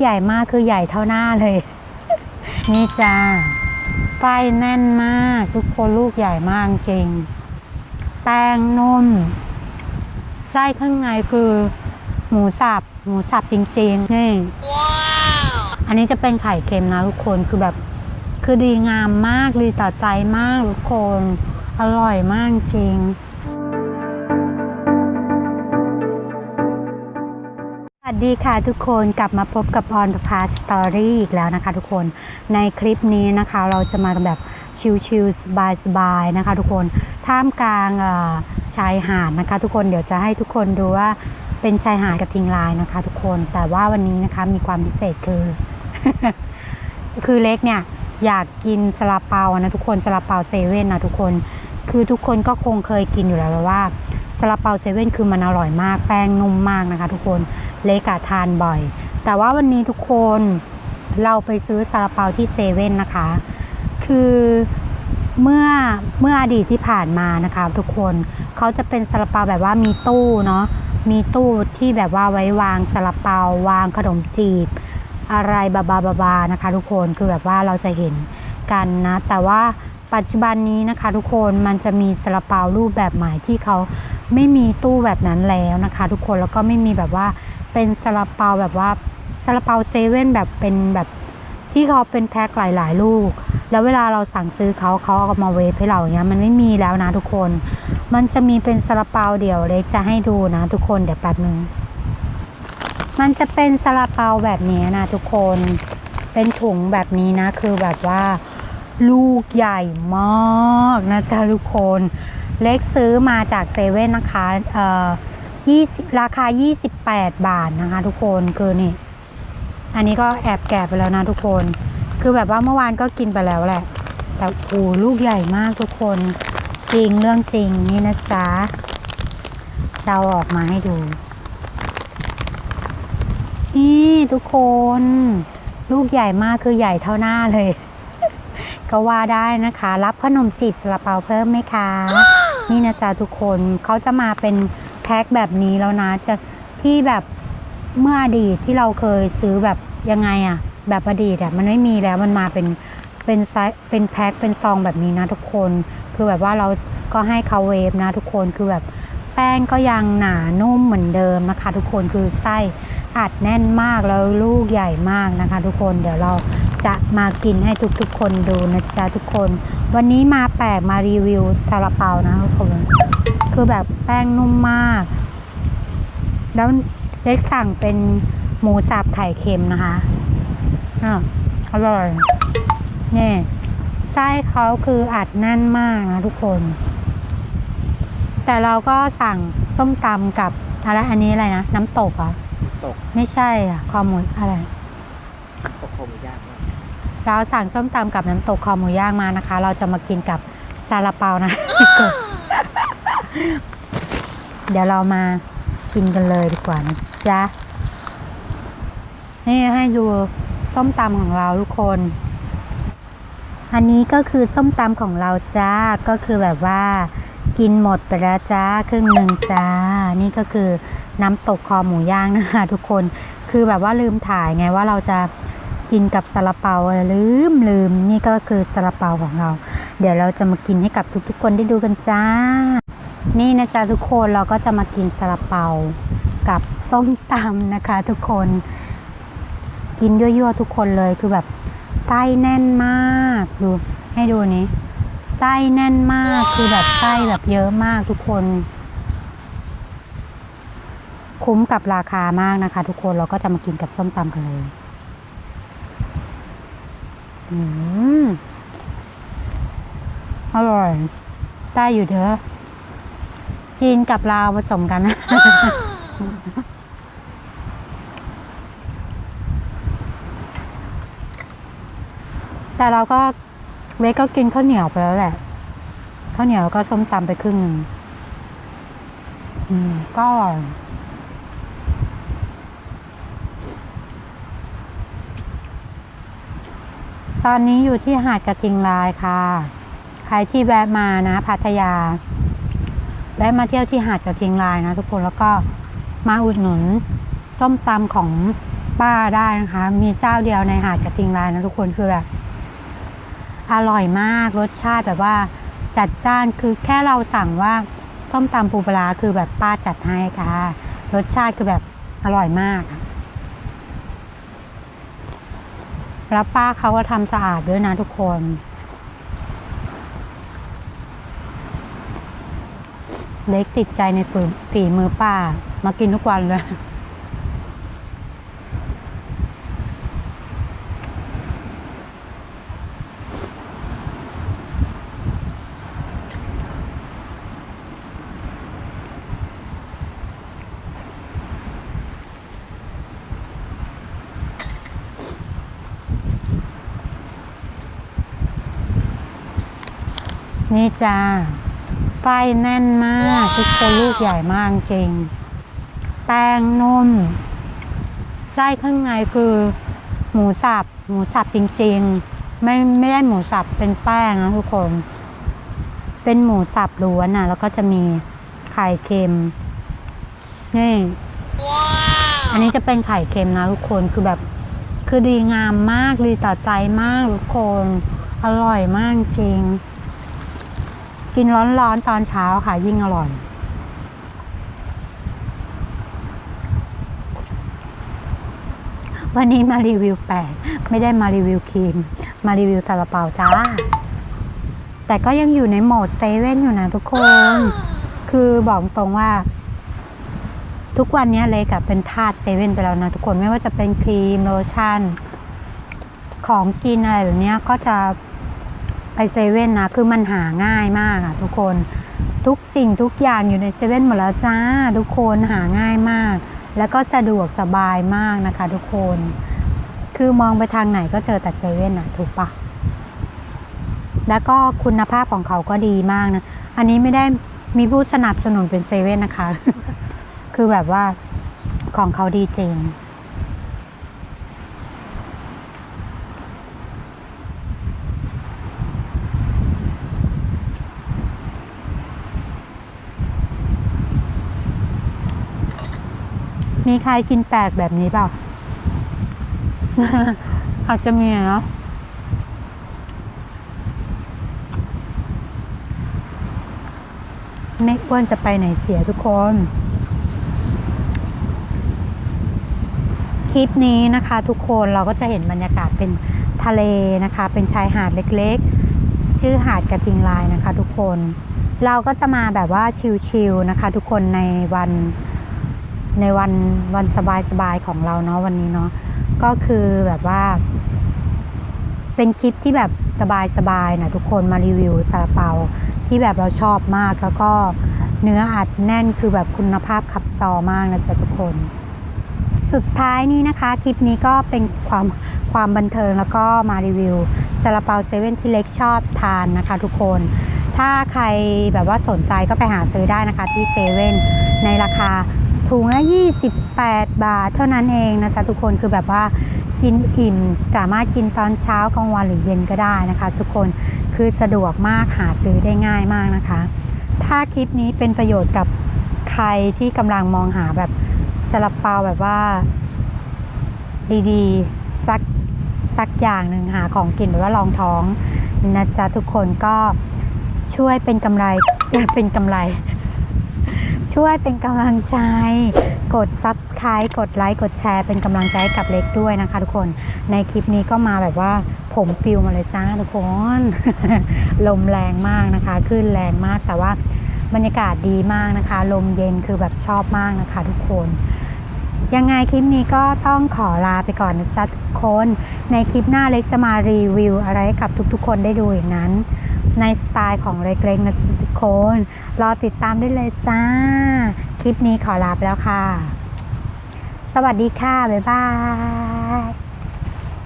ใหญ่มากคือใหญ่เท่าหน้าเลย นี่จ้าไส้แน่นมากทุกคนลูกใหญ่มากจริง แป้งนุ่ม ไส้ข้างในคือ หมูสับ หมูสับจริงๆ นี่อันนี้จะเป็นไข่เค็มนะทุกคนคือแบบ คือดีงามมากดีต่อใจมากทุกคน อร่อยมากจริง ดีค่ะทุกคนกลับมาพบกับออนพาสตอรี่อีกแล้วนะคะทุกคนในคลิปนี้นะคะเราจะมาแบบชิลๆสบายๆนะคะทุกคนท่ามกลางชายหาดนะคะ ทุกคนเดี๋ยวจะให้ทุกคนดูว่าเป็นชายหาดกับทิงลายนะคะ ทุกคนแต่ว่าวันนี้นะคะมีความพิเศษคือ คือเล็กเนี่ยอยากกินซาลาเปานะทุกคนซาลาเปาเซเว่นนะทุกคน คือทุกคนก็คงเคยกินอยู่แล้วว่า ซาลาเปาเซเว่นคือมันอร่อยมาก แป้งนุ่มมากนะคะ ทุกคนเลกอะทานบ่อย แต่ว่าวันนี้ทุกคนเราไปซื้อซาลาเปาที่เซเว่นนะคะ คือเมื่อเมื่ออดีตที่ผ่านมานะคะทุกคนเขาจะเป็นซาลาเปาแบบว่ามีตู้เนาะมีตู้ที่แบบว่าไว้วางซาลาเปาวางขนมจีบ อะไรบาบาบาบานะคะ ทุกคนคือแบบว่าเราจะเห็นกันนะ แต่ว่าปัจจุบันนี้นะคะ ทุกคนมันจะมีซาลาเปารูปแบบใหม่ที่เขา ไม่มีตู้แบบนั้นแล้วนะคะ ทุกคนแล้วก็ไม่มีแบบว่าเป็นซาลาเปาแบบว่าซาลาเปาเซเว่นแบบเป็นแบบที่เขาเป็นแพ็คหลายๆ ลูก แล้วเวลาเราสั่งซื้อเขาเขาเอามาเวฟให้เราอย่างเงี้ยมันไม่มีแล้วนะทุกคน มันจะมีเป็นซาลาเปาเดี่ยวเล็กจะให้ดูนะ ทุกคนเดี๋ยวแป๊บนึงมันจะเป็นซาลาเปาแบบนี้นะทุกคนเป็นถุงแบบนี้นะคือแบบว่า ลูกใหญ่มากนะจ๊ะทุกคน เล็กซื้อมาจากเซเว่นนะคะเอ่อ20ราคา 28 บาทนะคะ ทุกคนคือนี่ อันนี้ก็แอบแกะไปแล้วนะทุกคน คือแบบว่าเมื่อวานก็กินไปแล้วแหละ แต่โอ้ลูกใหญ่มากทุกคน จริงเรื่องจริงนี่นะจ๊ะจะเอาออกมาให้ดู นี่ทุกคน ลูกใหญ่มากคือใหญ่เท่าหน้าเลย ก็ว่าได้นะคะ รับขนมจีบซาลาเปาเพิ่มไหมคะ นี่นะจ๊ะทุกคนเขาจะมาเป็นแพ็คแบบนี้แล้วนะจะที่แบบเมื่ออดีตที่เราเคยซื้อแบบยังไงอะแบบอดีตอะมันไม่มีแล้วมันมาเป็นเป็นไซส์เป็นแพ็คเป็นซองแบบนี้นะทุกคน คือแบบว่าเราก็ให้เขาเวฟนะทุกคนคือแบบแป้งก็ยังหนานุ่มเหมือนเดิมนะคะ ทุกคนคือไส้อัดแน่นมากแล้วลูกใหญ่มากนะคะ ทุกคนเดี๋ยวเรา จะมากินให้ทุกๆคนดูนะจ๊ะทุกคน วันนี้มาแปลกมารีวิวซาลาเปานะทุกคนคือแบบแป้งนุ่มมาก แล้วเล็กสั่งเป็นหมูสับไข่เค็มนะคะอะอร่อยนี่ไส้เขาคืออัดแน่นมากนะทุกคน แต่เราก็สั่งส้มตำกับอะไรอันนี้อะไรนะ น้ำตกเหรอะ ตก ไม่ใช่อะคอหมูอะไร ตกคมยากมากเราสั่งส้มตำกับน้ำตกคอหมูย่างมานะคะ เราจะมากินกับซาลาเปานะ เดี๋ยวเรามากินกันเลยดีกว่านะจ๊ะนี่ให้ดูส้มตำของเราทุกคน อันนี้ก็คือส้มตำของเราจ้า ก็คือแบบว่ากินหมดไปแล้วจ้าครึ่งหนึ่งจ้า นี่ก็คือน้ำตกคอหมูย่างนะคะทุกคน คือแบบว่าลืมถ่ายไงว่าเราจะ กินกับซาลาเปาลืมลืมนี่ก็คือซาลาเปาของเรา เดี๋ยวเราจะมากินให้กับทุกๆ คนได้ดูกันจ้า นี่นะจ๊ะทุกคนเราก็จะมากินซาลาเปากับส้มตำนะคะ ทุกคน กินยั่วๆทุกคนเลยคือแบบไส้แน่นมากดูให้ดูนี้ไส้แน่นมากคือแบบไส้แบบเยอะมากทุกคน คุ้มกับราคามากนะคะ ทุกคนเราก็จะมากินกับส้มตำกันเลย อร่อยได้อยู่เด้อจีนกับลาวผสมกันนะแต่เราก็เวก็กินข้าวเหนียวไปแล้วแหละข้าวเหนียวก็ส้มตำไปครึ่งหนึ่งอืมก็อร่อย ตอนนี้อยู่ที่หาดกระทิงลายค่ะ ใครที่แวะมานะพัทยา แวะมาเที่ยวที่หาดกระทิงลายนะทุกคนแล้วก็มาอุดหนุนต้มตำของป้าได้นะคะ มีเจ้าเดียวในหาดกระทิงลายนะทุกคนคือแบบอร่อยมากรสชาติแบบว่าจัดจ้านคือแค่เราสั่งว่าต้มตำปูปลาร้าคือแบบป้าจัดให้ค่ะ รสชาติคือแบบอร่อยมากอะ แล้วป้าเขาก็ทำสะอาดด้วยนะทุกคน เล็กติดใจในฝีฝีมือป้า มากินทุกวันเลย นี่จ้าไส้แน่นมากทุกคนลูกใหญ่มากจริง แป้งนุ่ม ไส้ข้างในคือ หมูสับ หมูสับจริงๆ ไม่ไม่ได้หมูสับเป็นแป้งนะทุกคน เป็นหมูสับล้วนอะแล้วก็จะมีไข่เค็ม นี่ อันนี้จะเป็นไข่เค็มนะทุกคน คือแบบ คือดีงามมากดีต่อใจมากทุกคน อร่อยมากจริง กินร้อนๆตอนเช้าค่ะยิ่งอร่อย วันนี้มารีวิวแปดไม่ได้มารีวิวครีม มารีวิวซาลาเปาจ้า แต่ก็ยังอยู่ในโหมดเซเว่นอยู่นะทุกคน คือบอกตรงว่า ทุกวันนี้เลยกับเป็นทาสเซเว่นไปแล้วนะทุกคนไม่ว่าจะเป็นครีมโลชั่น ของกินอะไรแบบนี้ก็จะ ไปเซเว่นนะคือมันหาง่ายมากอะทุกคนทุกสิ่งทุกอย่างอยู่ในเซเว่นหมดแล้วจ้า ทุกคนหาง่ายมาก แล้วก็สะดวกสบายมากนะคะทุกคน คือมองไปทางไหนก็เจอแต่เซเว่นอะถูกปะแล้วก็คุณภาพของเขาก็ดีมากนะ อันนี้ไม่ได้มีผู้สนับสนุนเป็นเซเว่นนะคะ คือแบบว่าของเขาดีจริง มีใครกินแปลกแบบนี้เปล่า อาจจะมีเนาะไม่อ้วนจะไปไหนเสียทุกคน คลิปนี้นะคะทุกคนเราก็จะเห็นบรรยากาศเป็นทะเลนะคะ เป็นชายหาดเล็กๆ ชื่อหาดกระทิงลายนะคะ ทุกคน เราก็จะมาแบบว่าชิลๆนะคะ ทุกคนในวัน ในวันวันสบายๆของเราเนาะวันนี้เนาะก็คือแบบว่า เป็นคลิปที่แบบสบายๆนะทุกคนมารีวิวซาลาเปาที่แบบเราชอบมากแล้วก็เนื้ออัดแน่นคือแบบคุณภาพขับจอมากนะจ๊ะทุกคน สุดท้ายนี้นะคะ คลิปนี้ก็เป็นความความบันเทิงแล้วก็มารีวิวซาลาเปาเซเว่นที่เล็กชอบทานนะคะ ทุกคน ถ้าใครแบบว่าสนใจก็ไปหาซื้อได้นะคะที่เซเว่นในราคา ถุงละ28 บาท เท่านั้นเองนะจ๊ะทุกคนคือแบบว่ากินอิ่ม สามารถกินตอนเช้ากลางวันหรือเย็นก็ได้นะคะ ทุกคนคือสะดวกมากหาซื้อได้ง่ายมากนะคะ ถ้าคลิปนี้เป็นประโยชน์กับใครที่กำลังมองหาแบบซาลาเปาแบบว่า ดีๆสักสักอย่างหนึ่งหาของกินหรือว่าลองท้องนะจ๊ะทุกคนก็ช่วยเป็นกำไรเป็นกำไร ช่วยเป็นกำลังใจ กด subscribe กดไลค์กดแชร์เป็นกำลังใจให้กับเล็กด้วยนะคะ ทุกคนในคลิปนี้ก็มาแบบว่าผมปิวมาเลยจ้าทุกคน ลมแรงมากนะคะคลื่นแรงมากแต่ว่าบรรยากาศดีมากนะคะ ลมเย็นคือแบบชอบมากนะคะ ทุกคน ยังไงคลิปนี้ก็ต้องขอลาไปก่อนนะจ๊ะทุกคน ในคลิปหน้าเล็กจะมารีวิวอะไรให้กับทุกๆ คนได้ดูอย่างนั้น ในสไตล์ของเล็กๆนะจ๊ะทุกคน รอติดตามได้เลยจ้า คลิปนี้ขอลาไปแล้วค่ะ สวัสดีค่ะ บ๊ายบาย